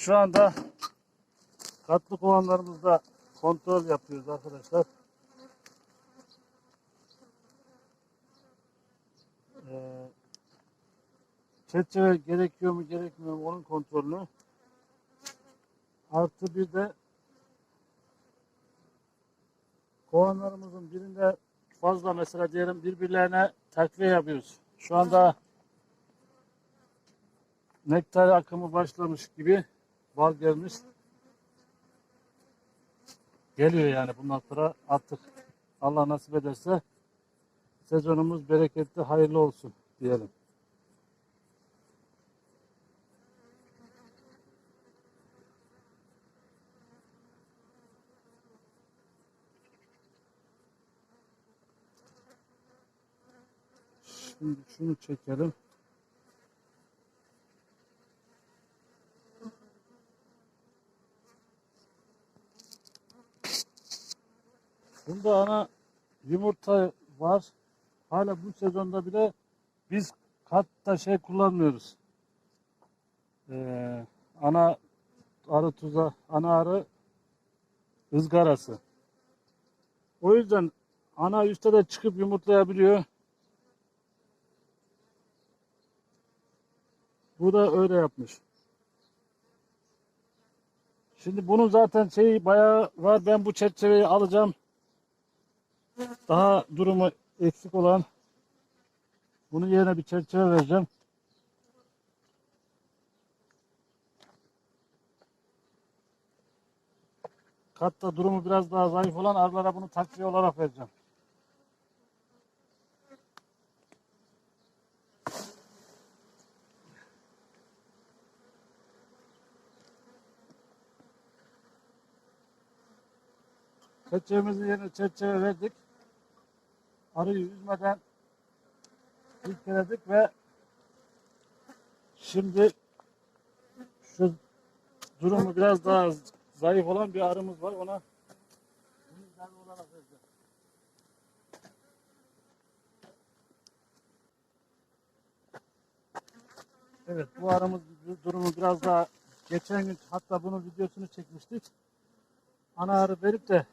Şu anda katlı kovanlarımızda kontrol yapıyoruz arkadaşlar. Ee, gerekiyor mu gerekmiyor mu onun kontrolünü. Artı bir de kovanlarımızın birinde fazla mesela diyelim birbirlerine takviye yapıyoruz. Şu anda nektar akımı başlamış gibi bal gelmiş. Geliyor yani bundan sonra artık Allah nasip ederse sezonumuz bereketli hayırlı olsun diyelim. Şimdi şunu çekelim. Bunda ana yumurta var. Hala bu sezonda bile biz katta şey kullanmıyoruz. Ee, ana arı tuza, ana arı ızgarası. O yüzden ana üstte de çıkıp yumurtlayabiliyor. Bu da öyle yapmış. Şimdi bunun zaten şeyi bayağı var. Ben bu çerçeveyi alacağım. Daha durumu eksik olan bunun yerine bir çerçeve vereceğim. Katta durumu biraz daha zayıf olan arılara bunu takviye olarak vereceğim. Çerçevemizin yerine çerçeve verdik. Arıyı üzmeden filtreledik ve şimdi şu durumu biraz daha zayıf olan bir arımız var. Ona. Evet bu aramız durumu biraz daha geçen gün hatta bunun videosunu çekmiştik. Ana arı verip de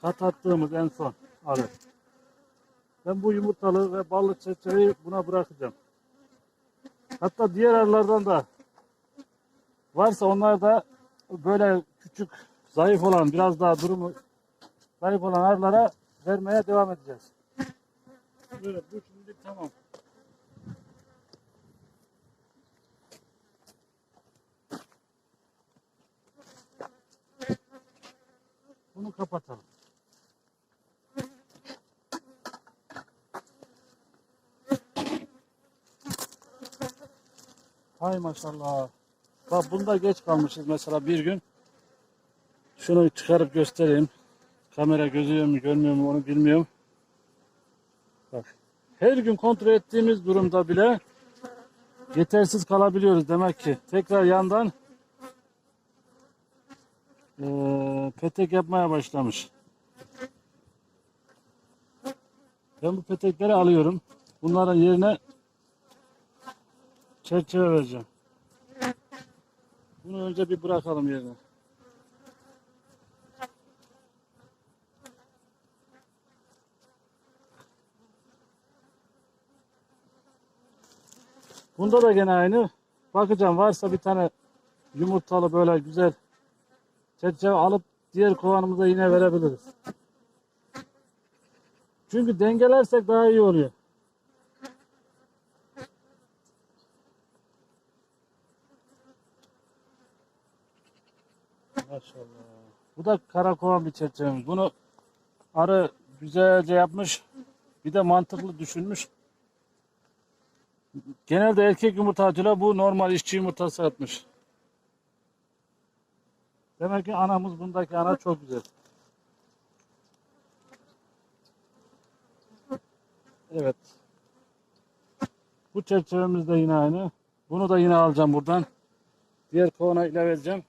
kat attığımız en son arı. Ben bu yumurtalı ve ballı çerçeveyi buna bırakacağım. Hatta diğer arılardan da varsa onlar da böyle küçük, zayıf olan, biraz daha durumu zayıf olan arılara vermeye devam edeceğiz. Böyle bu şimdi tamam. Bunu kapatalım. Hay maşallah. Bak bunda geç kalmışız mesela bir gün. Şunu çıkarıp göstereyim. Kamera gözüyor mu görmüyor mu onu bilmiyorum. Bak. Her gün kontrol ettiğimiz durumda bile yetersiz kalabiliyoruz demek ki. Tekrar yandan eee, petek yapmaya başlamış. Ben bu petekleri alıyorum. Bunların yerine çerçeve vereceğim. Bunu önce bir bırakalım yerine. Bunda da gene aynı. Bakacağım varsa bir tane yumurtalı böyle güzel çerçeve alıp diğer kovanımıza yine verebiliriz. Çünkü dengelersek daha iyi oluyor. Maşallah. Bu da karakovan bir çerçevemiz. Bunu arı güzelce yapmış. Bir de mantıklı düşünmüş. Genelde erkek yumurta atıyorlar. Bu normal işçi yumurtası atmış. Demek ki anamız bundaki ana çok güzel. Evet. Bu çerçevemiz de yine aynı. Bunu da yine alacağım buradan. Diğer kovana ilave edeceğim.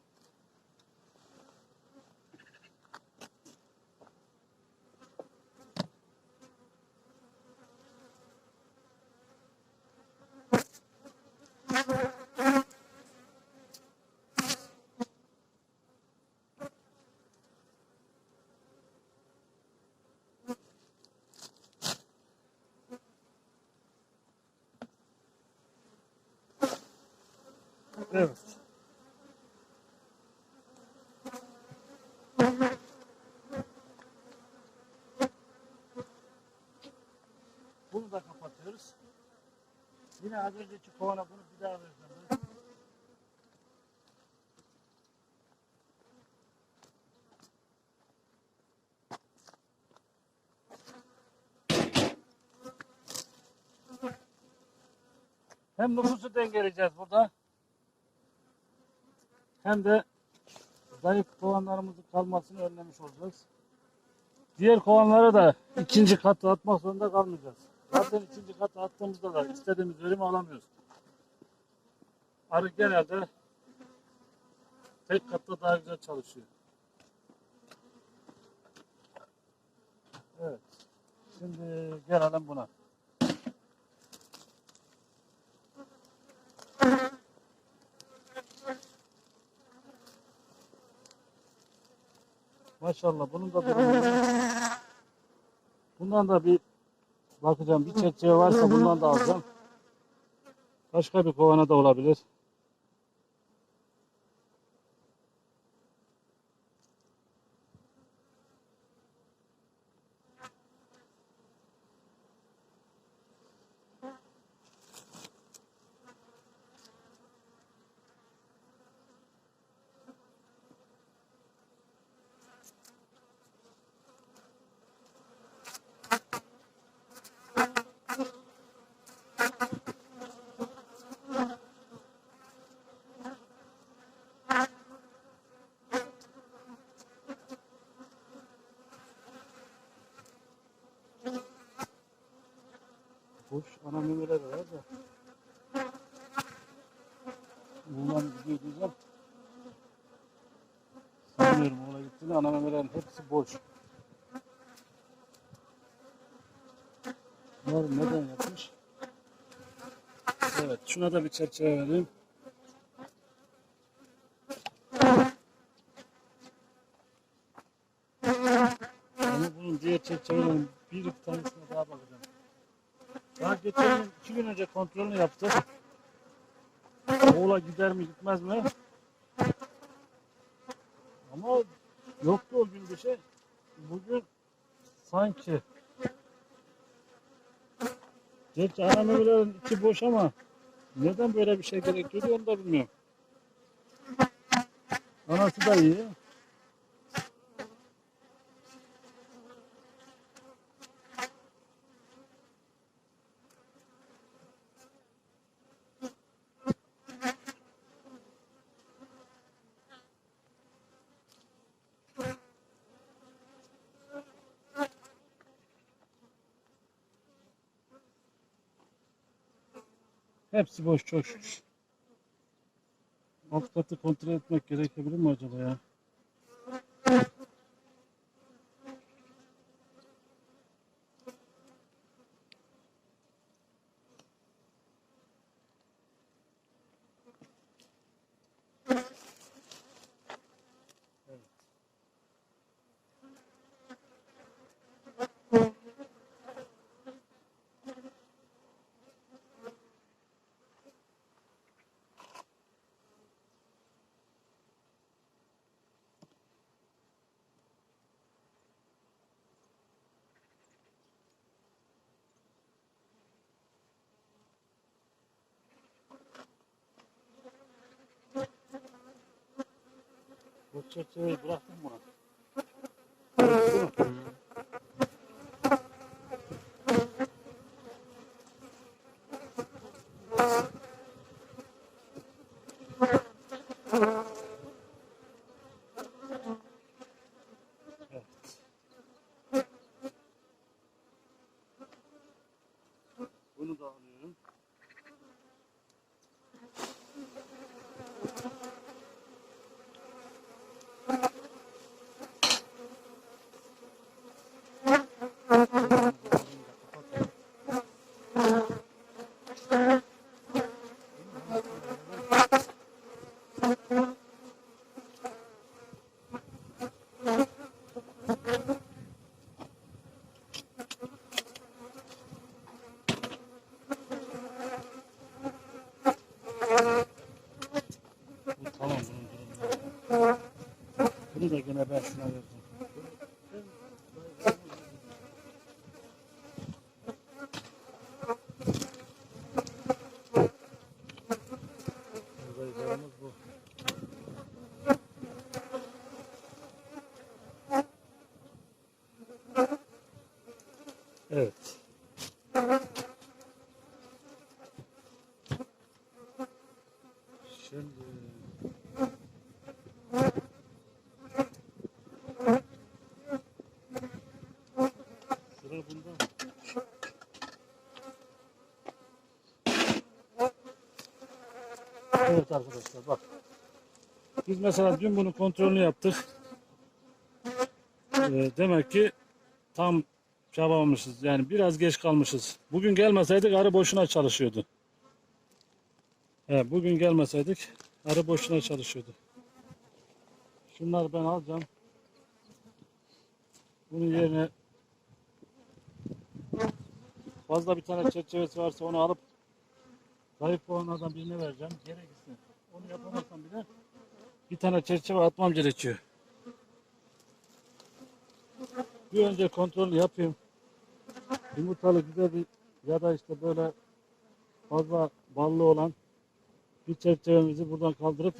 Evet. Bunu da kapatıyoruz. Yine az önceki kovana bunu bir daha vereceğim. Hem nüfusu dengeleyeceğiz burada. Hem de zayıf kovanlarımızın kalmasını önlemiş olacağız. Diğer kovanlara da ikinci katı atmak zorunda kalmayacağız. Zaten ikinci katı attığımızda da istediğimiz verimi alamıyoruz. Arı genelde tek katta daha güzel çalışıyor. Evet. Şimdi gelelim buna. Maşallah bunun da durumu. Bundan da bir bakacağım. Bir çerçeve varsa bundan da alacağım. Başka bir kovana da olabilir. Boş ana memeler var da. Oğlan gidiyor diyeceğim. Sanmıyorum oğlan gittiğinde ana memelerin hepsi boş. Bunlar neden yapmış? Evet, şuna da bir çerçeve vereyim. Ama bunun diğer çerçevelerin bir iki tanesine daha bakacağım. Daha geçen gün, iki gün önce kontrolünü yaptık. Oğla gider mi gitmez mi? Ama yoktu o gün bir şey. Bugün sanki Gerçi ana içi boş ama neden böyle bir şey gerekiyordu onu da bilmiyorum. Anası da iyi. Hepsi boş çok şükür. Alt katı kontrol etmek gerekebilir mi acaba ya? Bu çerçeveyi bıraktım buna. Evet. Evet. Şimdi sıra bunda mı? Evet arkadaşlar bak. Biz mesela dün bunu kontrolünü yaptık. Ee, demek ki tam çabalamışız. Yani biraz geç kalmışız. Bugün gelmeseydik arı boşuna çalışıyordu. He, bugün gelmeseydik arı boşuna çalışıyordu. Şunları ben alacağım. Bunun yerine fazla bir tane çerçevesi varsa onu alıp zayıf olanlardan birine vereceğim. Gerekirse onu yapamazsam bile bir tane çerçeve atmam gerekiyor. Bir önce kontrol yapayım. Yumurtalı güzel bir ya da işte böyle fazla ballı olan bir çerçevemizi buradan kaldırıp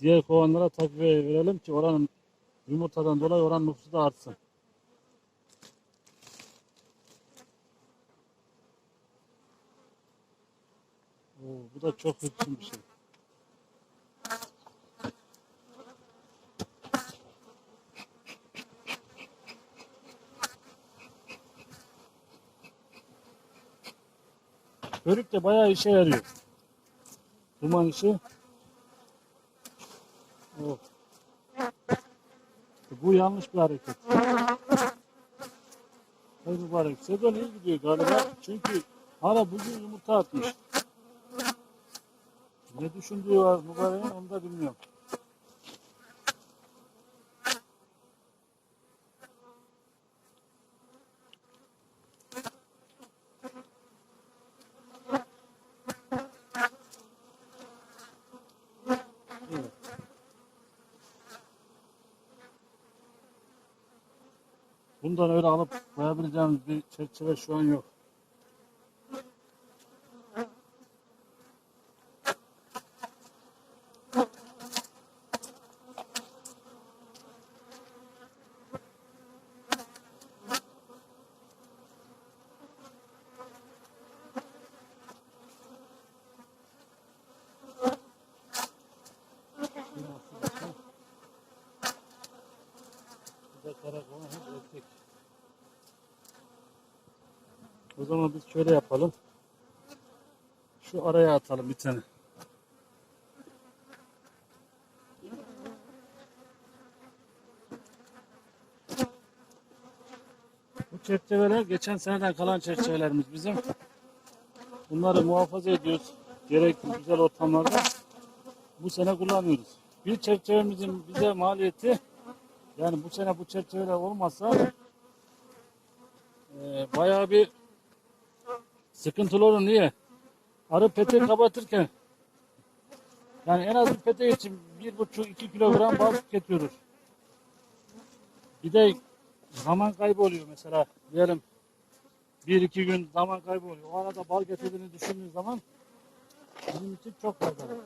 diğer kovanlara takviye verelim ki oranın yumurtadan dolayı oran nüfusu da artsın. Oo, bu da çok hırçın bir şey. Börük de bayağı işe yarıyor. Duman işi. Oh. Bu yanlış bir hareket. Hay mübarek. Sezon iyi gidiyor galiba. Çünkü hala bugün yumurta atmış. Ne düşündüğü var mübareğin onu da bilmiyorum. Bundan öyle alıp koyabileceğimiz bir çerçeve şu an yok. Da karakolan hep erkek. O zaman biz şöyle yapalım. Şu araya atalım bir tane. Bu çerçeveler geçen seneden kalan çerçevelerimiz bizim. Bunları muhafaza ediyoruz. Gerekli güzel ortamlarda. Bu sene kullanıyoruz. Bir çerçevemizin bize maliyeti yani bu sene bu çerçeveler olmazsa e, bayağı bir sıkıntılı olur. Niye? Arı peteği kapatırken yani en az bir petek için bir buçuk iki kilogram bal tüketiyoruz. Bir de zaman kaybı oluyor mesela. Diyelim bir iki gün zaman kaybı oluyor. O arada bal getirdiğini düşündüğün zaman bizim için çok faydalı.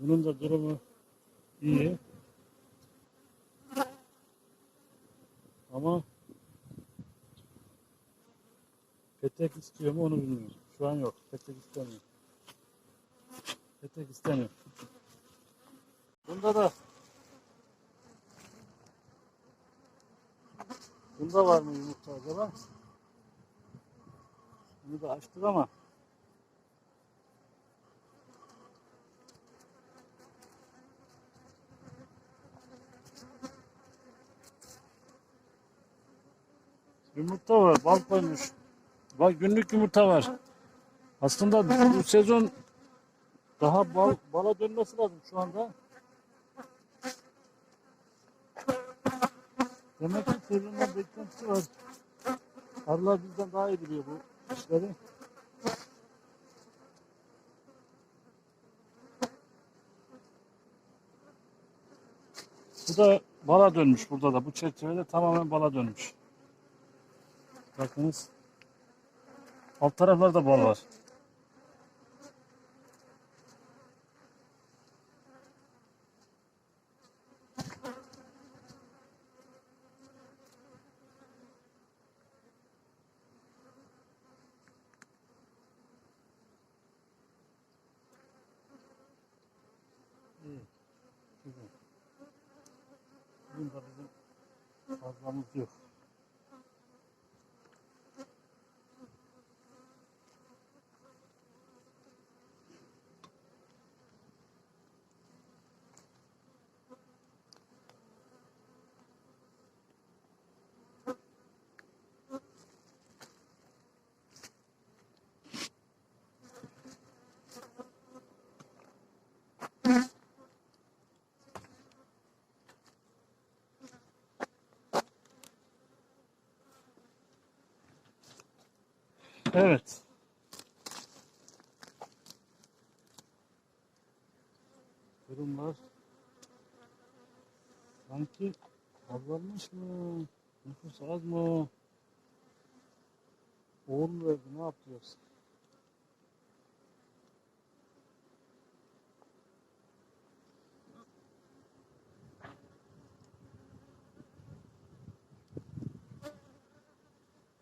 Bunun da durumu iyi. Ama petek istiyor mu onu bilmiyorum. Şu an yok. Petek istemiyor. Petek istemiyor. Bunda da Bunda var mı yumurta acaba? Bunu da açtık ama Yumurta var, bal koymuş. Bak günlük yumurta var. Aslında bu sezon Daha bal, bala dönmesi lazım şu anda. Demek ki çevremden beklentisi var. Arılar bizden daha iyi biliyor bu işleri. Bu da bala dönmüş burada da. Bu çerçevede tamamen bala dönmüş. Bakınız. Alt taraflarda bal var. Bunda bizim fazlamız yok. Evet. Durumlar sanki azalmış mı? Nüfus az mı? Oğul verdi ne yapıyoruz?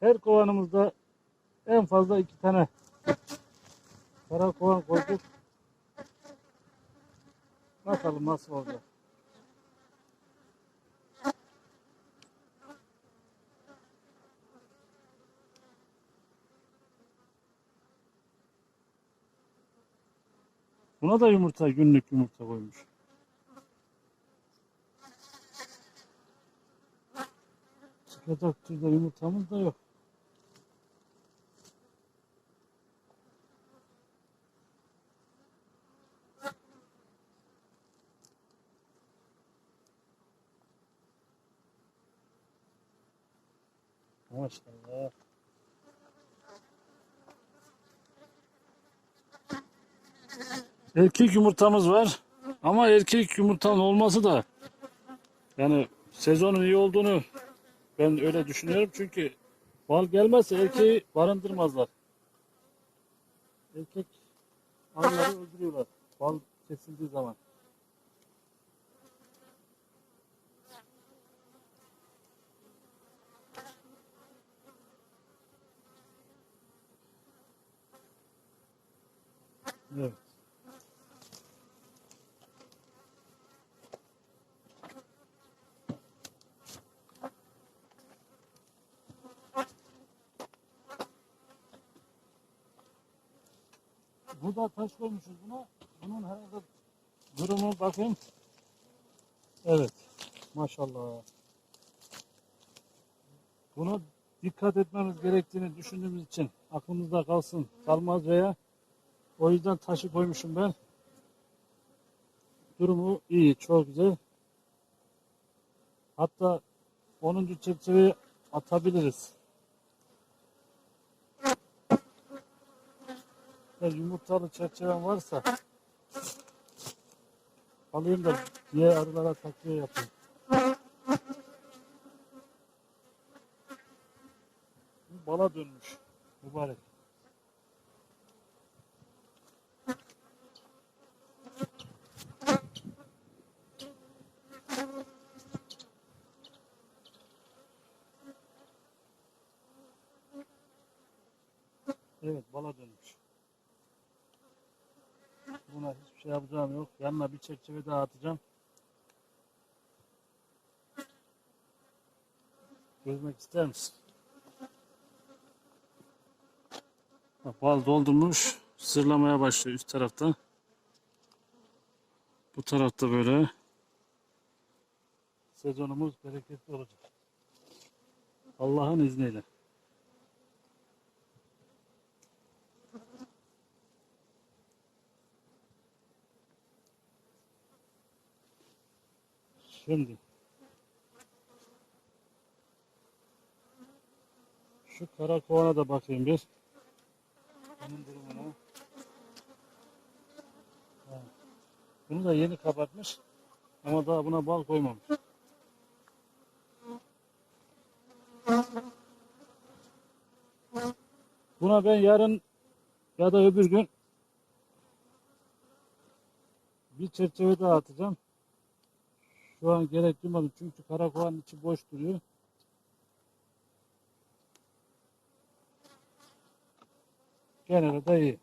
Her kovanımızda en fazla iki tane kara kovan koyduk. Bakalım nasıl olacak. Buna da yumurta, günlük yumurta koymuş. Çıkacak türde yumurtamız da yok. Maşallah. Erkek yumurtamız var. Ama erkek yumurtanın olması da yani sezonun iyi olduğunu ben öyle düşünüyorum çünkü bal gelmezse erkeği barındırmazlar. Erkek arıları öldürüyorlar. Bal kesildiği zaman. Evet. Bu da taş koymuşuz buna. Bunun herhalde durumu bakın. Evet. Maşallah. Buna dikkat etmemiz gerektiğini düşündüğümüz için aklımızda kalsın, kalmaz veya o yüzden taşı koymuşum ben. Durumu iyi, çok güzel. Hatta 10. çerçeveyi atabiliriz. Eğer yumurtalı çerçevem varsa alayım da diğer arılara takviye yapayım. Bala dönmüş. Mübarek. Evet bala dönmüş. Buna hiçbir şey yapacağım yok. Yanına bir çerçeve daha atacağım. Görmek ister misin? Bak, bal doldurmuş. Sırlamaya başlıyor üst tarafta. Bu tarafta böyle. Sezonumuz bereketli olacak. Allah'ın izniyle. Şimdi şu kara kovana da bakayım bir. Bunun durumuna. Bunu da yeni kapatmış. Ama daha buna bal koymamış. Buna ben yarın ya da öbür gün bir çerçeve daha atacağım. Şu an gerek duymadım çünkü karakovanın içi boş duruyor. Gene de iyi.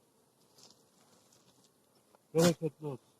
Bereketli olsun.